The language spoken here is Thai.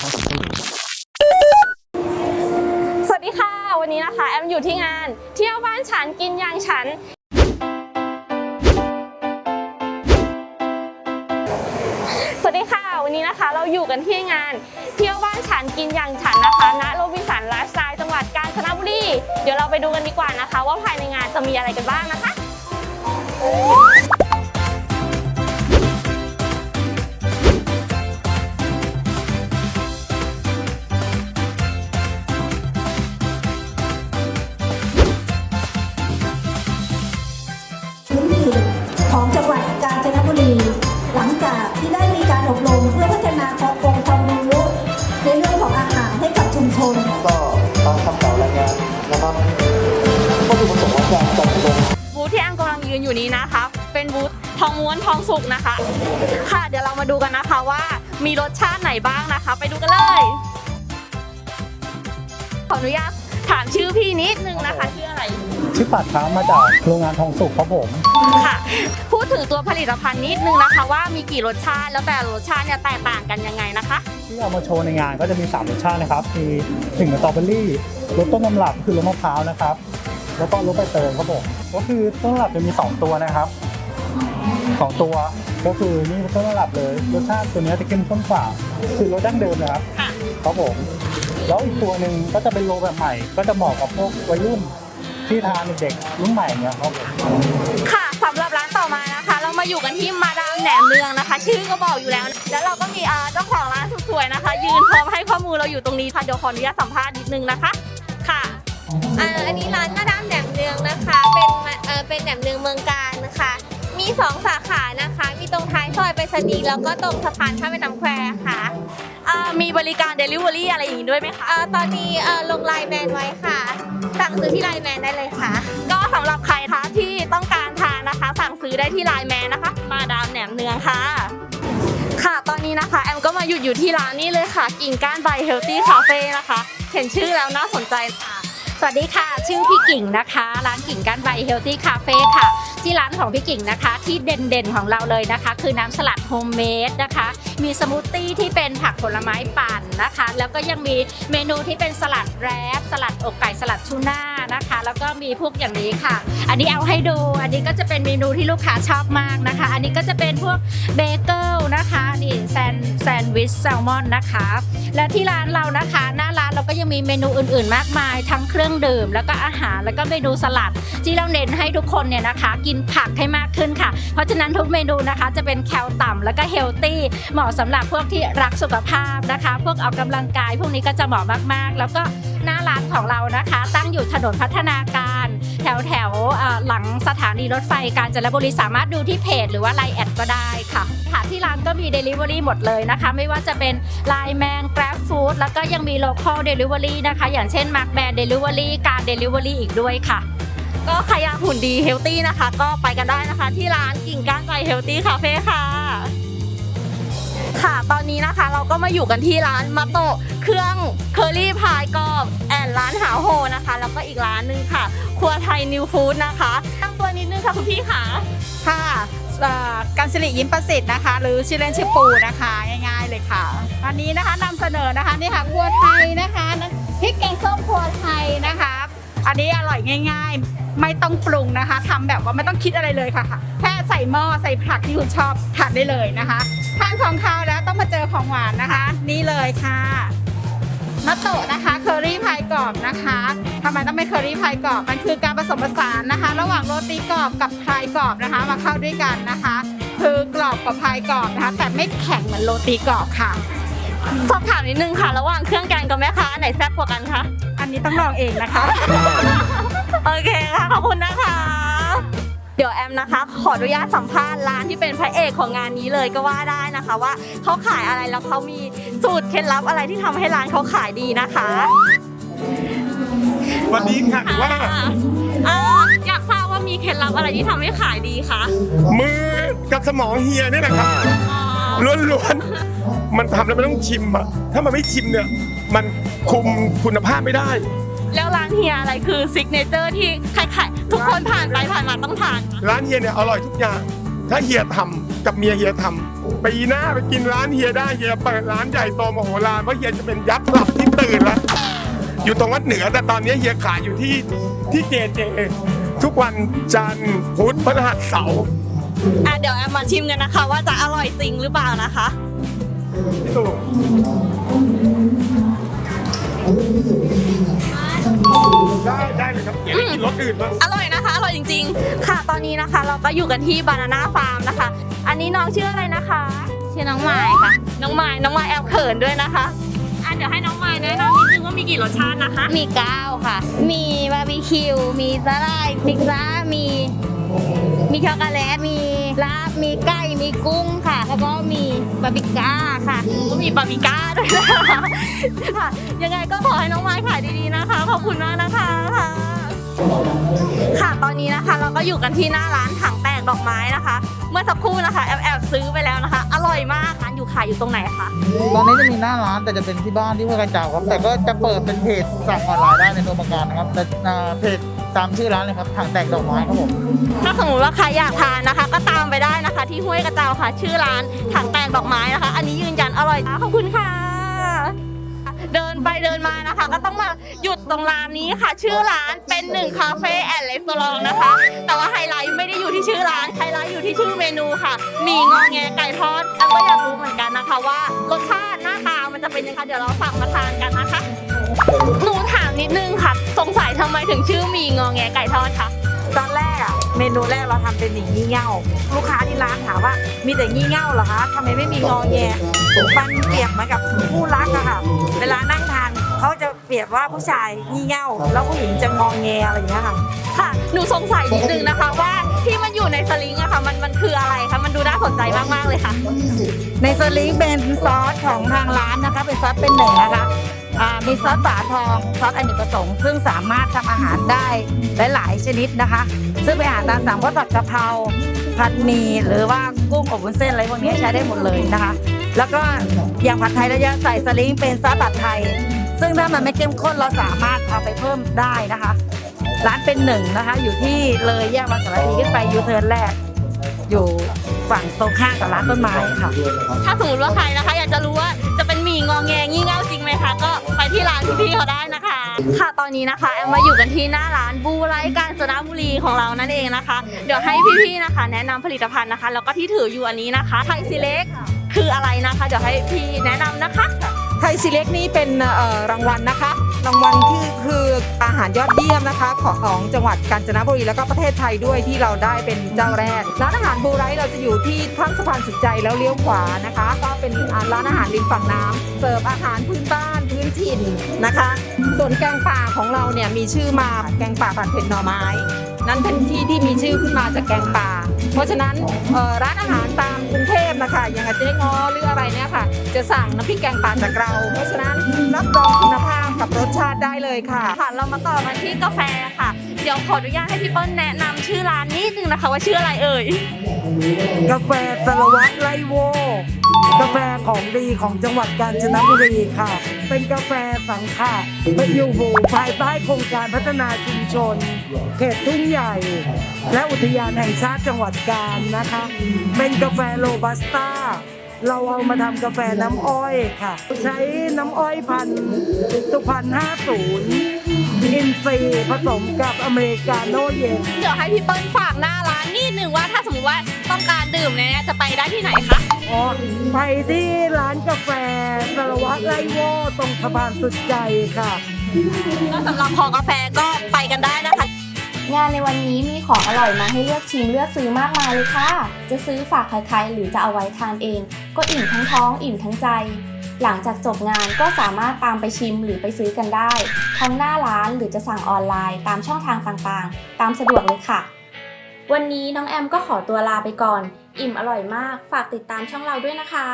สวัสดีค่ะ วันนี้นะคะ แอมอยู่ที่งาน เที่ยวบ้านฉันกินอย่างฉัน สวัสดีค่ะ วันนี้นะคะ เราอยู่กันที่งาน เที่ยวบ้านฉันกินอย่างฉันนะคะณโรบินสันไลฟ์สไตล์จังหวัดกาญจนบุรีเดี๋ยวเราไปดูกันดีกว่านะคะ ว่าภายในงานจะมีอะไรกันบ้างนะคะ อยู่นี้นะคะ เป็นบูธทองม้วนทองสุกนะคะ ค่ะเดี๋ยวเรามาดูกันนะคะว่ามีรสชาติไหนบ้างนะคะ ไปดูกันเลย ขออนุญาตถามชื่อพี่นิดนึงนะคะชื่ออะไร ชื่อปัดครับมาจากโรงงานทองสุกครับผมค่ะ พูดถึงตัวผลิตภัณฑ์นิดนึงนะคะ ว่ามีกี่รสชาติแล้วแต่ละรสชาติเนี่ยแตกต่างกันยังไงนะคะ ที่เอามาโชว์ในงานก็จะมี 3 รสชาตินะครับ มีถึงสตรอเบอรี่รสต้นตำรับคือรสมะพร้าวนะครับ แล้วก็รสใบเตยครับผมก็คือต้นตำรับจะมี 2 ตัวนะครับสองตัวก็คือนี่ต้นตำรับเลยรสชาติตัวนี้จะเข้มข้นกว่าคือรสดั้งเดิมนะครับค่ะครับผมแล้วอีกตัวหนึ่งก็จะเป็นโลแบบใหม่ ก็จะเหมาะกับพวกวัยรุ่นที่ทานเด็กๆรุ่นใหม่เนี่ยครับผมค่ะสำหรับร้านต่อมานะคะ เรามาอยู่กันที่มาดามแหนมเนืองนะคะ ชื่อก็บอกอยู่แล้ว แล้วเราก็มีอ่าเจ้าของร้านสุดสวยนะคะ ยืนพร้อมให้ข้อมูลเราอยู่ตรงนี้ค่ะเดี๋ยวขออนุญาตสัมภาษณ์นิดนึงนะคะ ค่ะอ่าอันนี้ เออเป็นแหนมเนืองเมืองการนะคะ มีสองสาขานะคะ มีตรงท้ายซอยไปรษณีย์แล้วก็ตรงสะพานข้ามแม่น้ำแควค่ะอ่ามีบริการ Delivery อะไรอย่างนี้ด้วยไหมคะ เอ่อตอนนี้เอ่อลงไลน์แมนไว้ค่ะ สั่งซื้อที่ไลน์แมนได้เลยค่ะ ก็สำหรับใครคะที่ต้องการทานนะคะ สั่งซื้อได้ที่ไลน์แมนนะคะ มาดามแหนมเนืองค่ะ ค่ะตอนนี้นะคะ แอมก็มาหยุดอยู่ที่ร้านนี้เลยค่ะกิ่งก้านใบเฮลตี้คาเฟ่นะคะ เห็นชื่อแล้วน่าสนใจค่ะ สวัสดีค่ะ ชื่อพี่กิ่งนะคะ ร้านกิ่งก้านใบเฮลตี้คาเฟ่ค่ะ ที่ร้านของพี่กิ่งนะคะ ที่เด่นๆของเราเลยนะคะ คือน้ำสลัดโฮมเมดนะคะ มีสมูทตี้ที่เป็นผักผลไม้ปั่นนะคะ แล้วก็ยังมีเมนูที่เป็นสลัดแรปสลัดอกไก่สลัดทูน่า นะคะ แล้วก็มีพวกอย่างนี้ค่ะ อันนี้เอาให้ดู อันนี้ก็จะเป็นเมนูที่ลูกค้าชอบมากนะคะ อันนี้ก็จะเป็นพวกเบเกิลนะคะนี่แซนแซนด์วิชแซลมอนนะคะ และที่ร้านเรานะคะ หน้าร้านเราก็ยังมีเมนูอื่น ๆ มากมาย ทั้งเครื่องดื่ม แล้วก็อาหารแล้วก็เมนูสลัด ที่เราเน้นให้ทุกคนเนี่ยนะคะ กินผักให้มากขึ้นค่ะ เพราะฉะนั้นทุกเมนูนะคะจะเป็นแคลต่ำแล้วก็เฮลตี้เหมาะสำหรับพวกที่รักสุขภาพนะคะ พวกออกกำลังกาย พวกนี้ก็จะเหมาะมากๆ แล้วก็ หน้าร้านของเรานะคะ ตั้งอยู่ถนนพัฒนาการ แถวแถวหลังสถานีรถไฟกาญจนบุรีสามารถดูที่เพจ หรือว่าไลน์แอดก็ได้ค่ะค่ะที่ร้านก็มี Delivery หมดเลยนะคะ ไม่ว่าจะเป็น Line Man Grab Food แล้วก็ยังมี Local Delivery นะคะ อย่างเช่น Mark Man Delivery การ Delivery อีกด้วยค่ะ ก็ใครอยากหุ่นดีเฮลตี้นะคะ ก็ไปกันได้นะคะ ที่ร้านกิ่งก้านใบเฮลตี้คาเฟ่ค่ะ ค่ะ ตอนนี้นะคะเราก็มาอยู่กันที่ร้านมาโตะเครื่องเคอรี่พายกรอบแอนร้านหาโฮนะคะ แล้วก็อีกร้านหนึงค่ะ ครัวไทยนิวฟู้ดนะคะตั้งตัวนิดนึงค่ะคุณพี่ค่ะค่ะการสิริยิ้มประสิทธิ์นะคะ หรือชื่อเล่นชื่อปูนะคะง่าย ๆเลยค่ะวันนี้นะคะนำเสนอนะคะนี่ค่ะครัวไทยนะคะพริกแกงส้มครัวไทยนะคะ อันนี้อร่อยง่าย ๆ ไม่ต้องปรุงนะคะทำแบบว่าไม่ต้องคิดอะไรเลยค่ะค่ะ แค่ใส่หม้อใส่ผักที่คุณชอบทานได้เลยนะคะทานของคาวแล้วต้องมาเจอของหวานนะคะ นี่เลยค่ะมะโตะนะคะเคอรี่พายกรอบนะคะทำไมต้องเป็นเคอรี่พายกรอบมันคือการผสมผสานนะคะ ระหว่างโรตีกรอบกับพายกรอบนะคะ มาเข้าด้วยกันนะคะ คือกรอบกับพายกรอบนะคะ แต่ไม่แข็งเหมือนโรตีกรอบค่ะสอบถามนิดนึงค่ะ ระหว่างเครื่องแกงกับแม่ค้าอันไหนแซ่บกว่ากันคะอันนี้ต้องลองเองนะคะ โอเคค่ะ ขอบคุณนะคะ เดี๋ยวแอมนะคะ ขออนุญาตสัมภาษณ์ร้านที่เป็นพระเอกของงานนี้เลยก็ว่าได้นะคะ ว่าเขาขายอะไรแล้วเขามีสูตรเคล็ดลับอะไรที่ทำให้ร้านเขาขายดีนะคะสวัสดีค่ะหรือว่าอ่าอยากทราบว่ามีเคล็ดลับอะไรที่ทำให้ขายดีคะมือกับสมองเฮียเนี่ยนะครับอ๋อล้วนๆ มันทำแล้วมันต้องชิมอะถ้ามันไม่ชิมเนี่ย มันคุมคุณภาพไม่ได้ แล้วร้านเฮียอะไรคือซิกเนเจอร์ที่ใครๆทุกคนผ่านไปผ่านมาต้องทานร้านเฮียเนี่ยอร่อยทุกอย่าง ถ้าเฮียทำกับเมียเฮียทปีหน้าไปกินร้านเฮียได้เฮียเปิดร้านใหญ่โตมโหฬารเพราะเฮียจะเป็นยักษ์หลับที่ตื่นแล้วอยู่ตรงวัดเหนือแต่ตอนนี้เฮียขายอยู่ที่ที่เจเจทุกวันจันทร์พุธพฤหัสเสาร์อะเดี๋ยวแอมมาชิมกันนะคะ ว่าจะอร่อยจริงหรือเปล่านะคะ พี่ตู่ ได้ได้เลยครับเดี๋ยวไปกินรสอื่นบ้างอร่อยนะคะอร่อยจริง ๆ ค่ะตอนนี้นะคะ เราก็อยู่กันที่บานาน่าฟาร์มนะคะ อันนี้น้องชื่ออะไรนะคะชื่อน้องไม้ค่ะ น้องไม้น้องไม้แอบเขินด้วยนะคะอะเดี๋ยวให้น้องไม้แนะนำนิดนึงว่ามีกี่รสชาตินะคะ มีก้าวค่ะ มีบาร์บีคิว มีสาลายพิซซ่า มี มีช็อกโกแลต มีลาบ มีไก่ มีกุ้งค่ะ แล้วก็มีบาร์บีก้าค่ะก็มีบาร์บีก้าด้วยนะคะค่ะ ยังไงก็ขอให้น้องไม้ขายดีๆนะคะ ขอบคุณมากนะคะค่ะค่ะ ตอนนี้นะคะเราก็อยู่กันที่หน้าร้านถังแตกดอกไม้นะคะ เมื่อสักครู่นะคะแอบแอบซื้อไปแล้วนะคะ อร่อยมากร้านอยู่ขายอยู่ตรงไหนคะ ตอนนี้จะมีหน้าร้านแต่จะเป็นที่บ้านที่ห้วยกระเจ้าครับ แต่ก็จะเปิดเป็นเพจสั่งออนไลน์ได้ในตัวประกันนะครับ แต่อ่าเพจ ตามชื่อร้านเลยครับถังแตกดอกไม้ครับผมถ้าสมมติว่าใครอยากทานนะคะ ก็ตามไปได้นะคะ ที่ห้วยกระเจ้าค่ะ ชื่อร้านถังแตกดอกไม้นะคะ อันนี้ยืนยันอร่อยขอบคุณค่ะ เดินไปเดินมานะคะ ก็ต้องมาหยุดตรงร้านนี้ค่ะ ชื่อร้านเป็นหนึ่งคาเฟ่แอนด์รีสอร์ทนะคะ แต่ว่าไฮไลท์ไม่ได้อยู่ที่ชื่อร้านไฮไลท์อยู่ที่ชื่อเมนูค่ะมีงอแงไก่ทอดแอมก็อยากรู้เหมือนกันนะคะ ว่ารสชาติหน้าตามันจะเป็นยังไงเดี๋ยวเราสั่งมาทานกันนะคะหนูถามนิดนึงค่ะ ทำไมถึงชื่อมีงอแงไก่ทอดคะตอนแรกอะเมนูแรกเราทำเป็นหนีงี่เง่า ลูกค้าที่ร้านถามว่ามีแต่งี่เง่าเหรอคะทำไมไม่มีงอแงมันเปรียบเหมือนกับคู่รักอะค่ะ เวลานั่งทานเขาจะเปรียบว่าผู้ชายงี่เง่า แล้วผู้หญิงจะงอแงอะไรอย่างเงี้ยค่ะ ค่ะหนูสงสัยนิดนึงนะคะว่าที่มันอยู่ในสลิงอะค่ะมันมันคืออะไรคะมันดูน่าสนใจมากๆเลยค่ะ ในสลิงเป็นซอสของทางร้านนะคะ เป็นซอสเป็นหนึ่งนะคะ อ่ามีซอสฝาทองซอสอเนกประสงค์ ซึ่งสามารถทำอาหารได้หลายๆชนิดนะคะ ซึ่งเป็นอาหารตามสั่งก็ผัดกะเพราผัดหมี่หรือว่ากุ้งอบวุ้นเส้นอะไรพวกนี้ใช้ได้หมดเลยนะคะ แล้วก็อย่างผัดไทยระยะใส่สลิงเป็นซอสผัดไทย ซึ่งถ้ามันไม่เข้มข้นเราสามารถเอาไปเพิ่มได้นะคะ ร้านเป็นหนึ่งนะคะ อยู่ที่เลยแยกวัดสารพีขึ้นไปยูเทิร์นแรก อยู่ฝั่งตรงข้ามกับร้านต้นไม้ค่ะ ถ้าสมมติว่าใครนะคะ อยากจะรู้ว่า มี่งอแงงี่เง่าจริงไหมคะก็ไปที่ร้านคุณพี่เขาได้นะคะ ค่ะตอนนี้นะคะแอมมาอยู่กันที่หน้าร้านบูไรกาญจนบุรีของเรานั่นเองนะคะ เดี๋ยวให้พี่ๆนะคะ แนะนำผลิตภัณฑ์นะคะแล้วก็ที่ถืออยู่อันนี้นะคะไทยซีเล็กคืออะไรนะคะ เดี๋ยวให้พี่แนะนำนะคะไทยซีเล็กนี่เป็นเอ่อรางวัลนะคะ รางวัลที่คืออาหารยอดเยี่ยมนะคะของของจังหวัดกาญจนบุรีแล้วก็ประเทศไทยด้วยที่เราได้เป็นเจ้าแรกร้านอาหารบูไรเราจะอยู่ที่ข้างสะพานสุดใจแล้วเลี้ยวขวานะคะก็ เป็นอ่าร้านอาหารริมฝั่งน้ำเสิร์ฟอาหารพื้นบ้านพื้นถิ่นนะคะ ส่วนแกงป่าของเราเนี่ยมีชื่อมาแกงป่าผัดเผ็ดหน่อไม้ นั้นเป็นที่ที่มีชื่อขึ้นมาจากแกงป่า เพราะฉะนั้นเอ่อร้านอาหารตามกรุงเทพนะคะอย่างอาจจะได้งอหรืออะไรเนี่ยค่ะ จะสั่งน้ำพริกแกงป่าจากเรา เพราะฉะนั้นรับรองคุณภาพกับรสชาติได้เลยค่ะค่ะเรามาต่อกันที่กาแฟค่ะเดี๋ยวขออนุญาตให้พี่เปิ้ลแนะนำชื่อร้านนิดนึงนะคะว่าชื่ออะไรเอ่ย กาแฟสารวัตรไลโว กาแฟของดีของจังหวัดกาญจนบุรีค่ะ เป็นกาแฟสังขะเป็นอยู่บูภายใต้โครงการพัฒนาชุมชน เขตทุ่งใหญ่ และอุทยานแห่งชาติจังหวัดกาญนะคะ เป็นกาแฟโรบัสต้าเราเอามาทำกาแฟน้ำอ้อยค่ะ ใช้น้ำอ้อยพันธุ์สุพรรณ50อิน ซีย์ผสมกับอเมริกาโน่เย็น เดี๋ยวให้พี่เปิ้ลฝากหน้าร้านนิดนึงว่าถ้าสมมติว่าต้องการดื่มเนี่ยจะไปได้ที่ไหนคะ อ๋อ ไปที่ร้านกาแฟสารวัตรไลโวตรงสะพานสุดใจค่ะ ก็สำหรับของกาแฟก็ไปกันได้นะคะ งานในวันนี้มีของอร่อยมาให้เลือกชิมเลือกซื้อมากมายเลยค่ะ จะซื้อฝากใครๆ หรือจะเอาไว้ทานเอง ก็อิ่มทั้งท้องอิ่มทั้งใจ หลังจากจบงานก็สามารถตามไปชิมหรือไปซื้อกันได้ ทั้งหน้าร้านหรือจะสั่งออนไลน์ ตามช่องทางต่างๆ ตามสะดวกเลยค่ะ วันนี้น้องแอมก็ขอตัวลาไปก่อน อิ่มอร่อยมาก ฝากติดตามช่องเราด้วยนะคะ